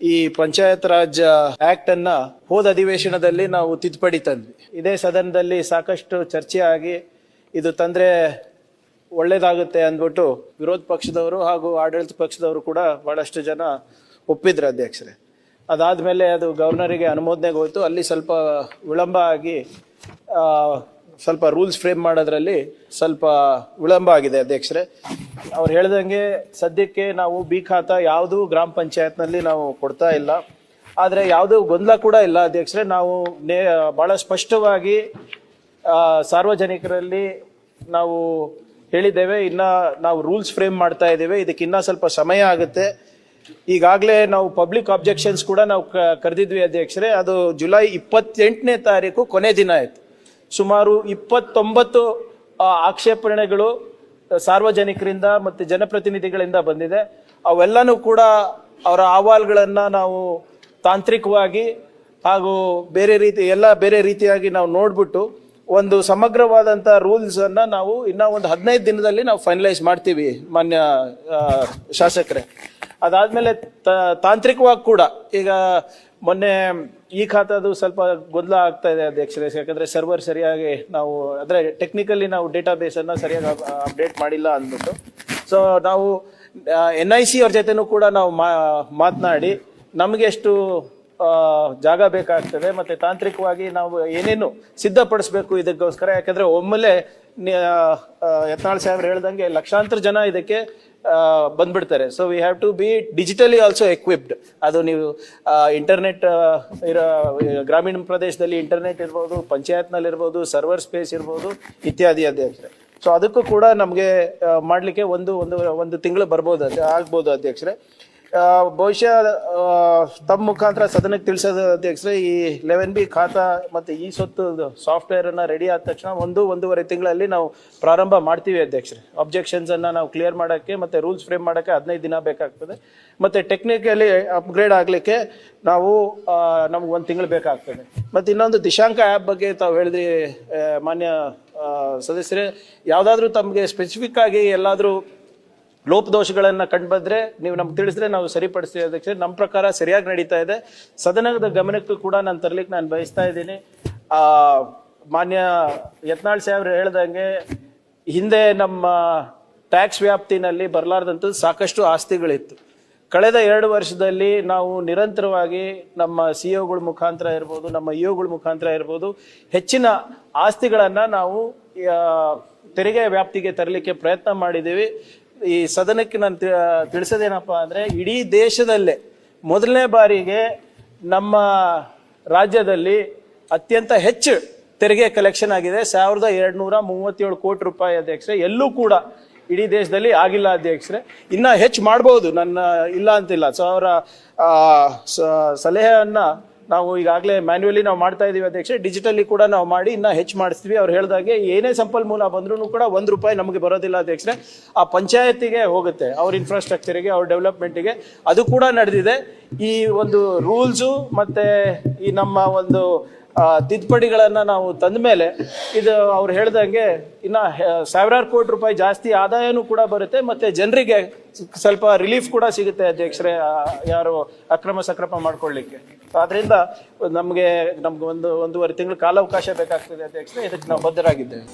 ಈ ಪಂಚಾಯತ್ ರಾಜ್ ಆಕ್ಟ್ ಅನ್ನ ಹೋದ ಅಧಿವೇಶನದಲ್ಲಿ ನಾವು ತಿದ್ದುಪಡಿ ತಂದ್ವಿ. ಇದೇ ಸದನದಲ್ಲಿ ಸಾಕಷ್ಟು ಚರ್ಚೆ ಆಗಿ ಇದು ತಂದ್ರೆ ಒಳ್ಳೇದಾಗುತ್ತೆ ಅಂದ್ಬಿಟ್ಟು ವಿರೋಧ ಪಕ್ಷದವರು ಹಾಗೂ ಆಡಳಿತ ಪಕ್ಷದವರು ಕೂಡ ಬಹಳಷ್ಟು ಜನ ಒಪ್ಪಿದ್ರು ಅಧ್ಯಕ್ಷರೇ. ಅದಾದ್ಮೇಲೆ ಅದು ಗವರ್ನರಿಗೆ ಅನುಮೋದನೆಗೆ ಹೋಯ್ತು. ಅಲ್ಲಿ ಸ್ವಲ್ಪ ವಿಳಂಬ ಆಗಿ ಸ್ವಲ್ಪ ರೂಲ್ಸ್ ಫ್ರೇಮ್ ಮಾಡೋದ್ರಲ್ಲಿ ಸ್ವಲ್ಪ ವಿಳಂಬ ಆಗಿದೆ ಅಧ್ಯಕ್ಷರೇ. ಅವ್ರು ಹೇಳ್ದಂಗೆ ಸದ್ಯಕ್ಕೆ ನಾವು ಬಿ ಖಾತ ಯಾವುದು ಗ್ರಾಮ ಪಂಚಾಯತ್ನಲ್ಲಿ ನಾವು ಕೊಡ್ತಾ ಇಲ್ಲ. ಆದರೆ ಯಾವುದೂ ಗೊಂದಲ ಕೂಡ ಇಲ್ಲ ಅಧ್ಯಕ್ಷರೇ. ನಾವು ನೇ ಭಾಳ ಸ್ಪಷ್ಟವಾಗಿ ಸಾರ್ವಜನಿಕರಲ್ಲಿ ನಾವು ಹೇಳಿದ್ದೇವೆ. ಇನ್ನ ನಾವು ರೂಲ್ಸ್ ಫ್ರೇಮ್ ಮಾಡ್ತಾ ಇದ್ದೇವೆ. ಇದಕ್ಕೆ ಇನ್ನೂ ಸ್ವಲ್ಪ ಸಮಯ ಆಗುತ್ತೆ. ಈಗಾಗಲೇ ನಾವು ಪಬ್ಲಿಕ್ ಅಬ್ಜೆಕ್ಷನ್ಸ್ ಕೂಡ ನಾವು ಕರೆದಿದ್ವಿ ಅಧ್ಯಕ್ಷರೇ. ಅದು ಜುಲೈ ಇಪ್ಪತ್ತೆಂಟನೇ ತಾರೀಕು ಕೊನೆ ದಿನ ಆಯ್ತು. ಸುಮಾರು ಇಪ್ಪತ್ತೊಂಬತ್ತು ಆಕ್ಷೇಪಣೆಗಳು ಸಾರ್ವಜನಿಕರಿಂದ ಮತ್ತು ಜನಪ್ರತಿನಿಧಿಗಳಿಂದ ಬಂದಿದೆ. ಅವೆಲ್ಲನೂ ಕೂಡ ಅವರ ಅಹವಾಲುಗಳನ್ನ ನಾವು ತಾಂತ್ರಿಕವಾಗಿ ಹಾಗೂ ಬೇರೆ ರೀತಿ, ಎಲ್ಲ ಬೇರೆ ರೀತಿಯಾಗಿ ನಾವು ನೋಡ್ಬಿಟ್ಟು ಒಂದು ಸಮಗ್ರವಾದಂಥ ರೂಲ್ಸ್ ಅನ್ನ ನಾವು ಇನ್ನೂ ಒಂದು ಹದಿನೈದು ದಿನದಲ್ಲಿ ನಾವು ಫೈನಲೈಸ್ ಮಾಡ್ತೀವಿ ಮಾನ್ಯ ಶಾಸಕರೇ. ಅದಾದ್ಮೇಲೆ ತಾಂತ್ರಿಕವಾಗಿ ಕೂಡ ಈಗ ಮೊನ್ನೆ ಈ ಖಾತಾದು ಸ್ವಲ್ಪ ಗೊಂದಲ ಆಗ್ತಾ ಇದೆ ಅಧ್ಯಕ್ಷರೇ. ಯಾಕಂದ್ರೆ ಸರ್ವರ್ ಸರಿಯಾಗಿ ನಾವು ಅಂದ್ರೆ ಟೆಕ್ನಿಕಲಿ ನಾವು ಡೇಟಾ ಬೇಸ್ ಅನ್ನ ಸರಿಯಾಗಿ ಅಪ್ಡೇಟ್ ಮಾಡಿಲ್ಲ ಅಂದ್ಬಿಟ್ಟು. ಸೊ ನಾವು ಎನ್ ಐ ಸಿ ಅವ್ರ ಜೊತೆನೂ ಕೂಡ ನಾವು ಮಾತನಾಡಿ ನಮಗೆ ಎಷ್ಟು ಆ, ಜಾಗ ಬೇಕಾಗ್ತದೆ, ಮತ್ತೆ ತಾಂತ್ರಿಕವಾಗಿ ನಾವು ಏನೇನು ಸಿದ್ಧಪಡಿಸ್ಬೇಕು ಇದಕ್ಕೋಸ್ಕರ, ಯಾಕಂದ್ರೆ ಒಮ್ಮೆಲೆ ಯತ್ನಾಳ್ ಸಾಹೇಬ್ರು ಹೇಳ್ದಂಗೆ ಲಕ್ಷಾಂತರ ಜನ ಇದಕ್ಕೆ ಬಂದ್ಬಿಡ್ತಾರೆ. So we have to be digitally also equipped ಅದು ನೀವು ಇಂಟರ್ನೆಟ್ ಇರೋ, ಗ್ರಾಮೀಣ ಪ್ರದೇಶದಲ್ಲಿ ಇಂಟರ್ನೆಟ್ ಇರ್ಬೋದು, ಪಂಚಾಯತ್ನಲ್ಲಿರ್ಬೋದು ಸರ್ವರ್ ಸ್ಪೇಸ್ ಇರ್ಬೋದು, ಇತ್ಯಾದಿ ಅಧ್ಯಕ್ಷರೇ ಸೊ ಅದಕ್ಕೂ ಕೂಡ ನಮಗೆ ಮಾಡಲಿಕ್ಕೆ ಒಂದು ಒಂದು ಒಂದು ತಿಂಗಳು ಬರ್ಬೋದು ಆಗ್ಬೋದು ಅಧ್ಯಕ್ಷರೇ. ಬಹುಶಃ ತಮ್ಮ ಮುಖಾಂತರ ಸದನಕ್ಕೆ ತಿಳಿಸೋದು ಅಧ್ಯಕ್ಷರೇ ಈ ಲೆವೆನ್ ಬಿ ಖಾತಾ ಮತ್ತು ಈ ಸೊತ್ತು ಸಾಫ್ಟ್ವೇರ್ ಅನ್ನ ರೆಡಿ ಆದ ತಕ್ಷಣ ಒಂದು, ಒಂದೂವರೆ ತಿಂಗಳಲ್ಲಿ ನಾವು ಪ್ರಾರಂಭ ಮಾಡ್ತೀವಿ ಅಧ್ಯಕ್ಷರೇ. ಅಬ್ಜೆಕ್ಷನ್ಸ್ ಅನ್ನ ನಾವು ಕ್ಲಿಯರ್ ಮಾಡೋಕ್ಕೆ ಮತ್ತೆ ರೂಲ್ಸ್ ಫ್ರೇಮ್ ಮಾಡೋಕ್ಕೆ ಹದಿನೈದು ದಿನ ಬೇಕಾಗ್ತದೆ. ಮತ್ತೆ ಟೆಕ್ನಿಕಲಿ ಅಪ್ಗ್ರೇಡ್ ಆಗಲಿಕ್ಕೆ ನಾವು ನಮ್ಗೆ ಒಂದು ತಿಂಗಳು ಬೇಕಾಗ್ತದೆ. ಮತ್ತೆ ಇನ್ನೊಂದು ದಿಶಾಂಕ ಆ್ಯಪ್ ಬಗ್ಗೆ ತಾವು ಹೇಳಿದ್ರಿ ಮಾನ್ಯ ಸದಸ್ಯರೇ. ಯಾವುದಾದ್ರೂ ತಮಗೆ ಸ್ಪೆಸಿಫಿಕ್ ಆಗಿ ಎಲ್ಲಾದ್ರೂ ಲೋಪದೋಷಗಳನ್ನ ಕಂಡುಬಂದ್ರೆ ನೀವು ನಮ್ಗೆ ತಿಳಿಸಿದ್ರೆ ನಾವು ಸರಿಪಡಿಸ್ತೀವಿ ಅಧ್ಯಕ್ಷ ನಮ್ಮ ಪ್ರಕಾರ ಸರಿಯಾಗಿ ನಡೀತಾ ಇದೆ. ಸದನದ ಗಮನಕ್ಕೂ ಕೂಡ ನಾನು ತರಲಿಕ್ಕೆ ನಾನು ಬಯಸ್ತಾ ಇದ್ದೀನಿ. ಮಾನ್ಯ ಯತ್ನಾಳ್ ಸಾಹೇಬ್ರು ಹೇಳ್ದಂಗೆ ಹಿಂದೆ ನಮ್ಮ ಟ್ಯಾಕ್ಸ್ ವ್ಯಾಪ್ತಿನಲ್ಲಿ ಬರಲಾರ್ದಂಥ ಸಾಕಷ್ಟು ಆಸ್ತಿಗಳಿತ್ತು. ಕಳೆದ ಎರಡು ವರ್ಷದಲ್ಲಿ ನಾವು ನಿರಂತರವಾಗಿ ನಮ್ಮ ಸಿ ಒಗಳ ಮುಖಾಂತರ ಇರ್ಬೋದು, ನಮ್ಮ ಇ ಒಗಳ ಮುಖಾಂತರ ಇರ್ಬೋದು, ಹೆಚ್ಚಿನ ಆಸ್ತಿಗಳನ್ನು ನಾವು ತೆರಿಗೆ ವ್ಯಾಪ್ತಿಗೆ ತರಲಿಕ್ಕೆ ಪ್ರಯತ್ನ ಮಾಡಿದ್ದೀವಿ. ಈ ಸದನಕ್ಕೆ ನಾನು ತಿಳಿಸೋದೇನಪ್ಪ ಅಂದರೆ ಇಡೀ ದೇಶದಲ್ಲೇ ಮೊದಲನೇ ಬಾರಿಗೆ ನಮ್ಮ ರಾಜ್ಯದಲ್ಲಿ ಅತ್ಯಂತ ಹೆಚ್ಚು ತೆರಿಗೆ ಕಲೆಕ್ಷನ್ ಆಗಿದೆ. ಸಾವಿರದ ಎರಡ್ನೂರ ಮೂವತ್ತೇಳು ಕೋಟಿ ರೂಪಾಯಿ ಅಧ್ಯಕ್ಷರೇ, ಎಲ್ಲೂ ಕೂಡ ಇಡೀ ದೇಶದಲ್ಲಿ ಆಗಿಲ್ಲ ಅಧ್ಯಕ್ಷರೇ. ಇನ್ನೂ ಹೆಚ್ಚು ಮಾಡ್ಬೋದು, ನನ್ನ ಇಲ್ಲ ಅಂತಿಲ್ಲ. ಸೊ ಅವರ ಸಲಹೆಯನ್ನ ನಾವು ಈಗಾಗಲೇ ಮ್ಯಾನ್ಯುವಲಿ ನಾವು ಮಾಡ್ತಾ ಇದೀವಿ ಅಧ್ಯಕ್ಷ. ಡಿಜಿಟಲಿ ಕೂಡ ನಾವು ಮಾಡಿ ಇನ್ನೂ ಹೆಚ್ಚು ಮಾಡಿಸ್ತೀವಿ. ಅವ್ರು ಹೇಳಿದಾಗೆ ಏನೇ ಸಂಪನ್ಮೂಲ ಬಂದ್ರೂ ಕೂಡ ಒಂದು ರೂಪಾಯಿ ನಮಗೆ ಬರೋದಿಲ್ಲ ಅಧ್ಯಕ್ಷರೇ ಆ ಪಂಚಾಯತಿಗೆ ಹೋಗುತ್ತೆ, ಅವ್ರ ಇನ್ಫ್ರಾಸ್ಟ್ರಕ್ಚರಿಗೆ ಅವ್ರ ಡೆವಲಪ್ಮೆಂಟಿಗೆ ಅದು ಕೂಡ ನಡೆದಿದೆ. ಈ ಒಂದು ರೂಲ್ಸು ಮತ್ತು ಈ ನಮ್ಮ ಒಂದು ತಿದ್ದುಪಡಿಗಳನ್ನ ನಾವು ತಂದ ಮೇಲೆ ಇದು ಅವ್ರು ಹೇಳ್ದಂಗೆ ಇನ್ನ ಸಾವಿರಾರು ಕೋಟಿ ರೂಪಾಯಿ ಜಾಸ್ತಿ ಆದಾಯನೂ ಕೂಡ ಬರುತ್ತೆ, ಮತ್ತೆ ಜನರಿಗೆ ಸ್ವಲ್ಪ ರಿಲೀಫ್ ಕೂಡ ಸಿಗುತ್ತೆ ಅಧ್ಯಕ್ಷರೇ ಯಾರು ಅಕ್ರಮ ಸಕ್ರಮ ಮಾಡ್ಕೊಳ್ಳಿಕ್ಕೆ. ಆದ್ರಿಂದ ನಮಗೆ, ನಮ್ಗೆ ಒಂದು, ಒಂದೂವರೆ ತಿಂಗಳು ಕಾಲಾವಕಾಶ ಬೇಕಾಗ್ತದೆ ಅಧ್ಯಕ್ಷರೇ, ಇದಕ್ಕೆ ನಾವು ಬದ್ಧರಾಗಿದ್ದೇವೆ.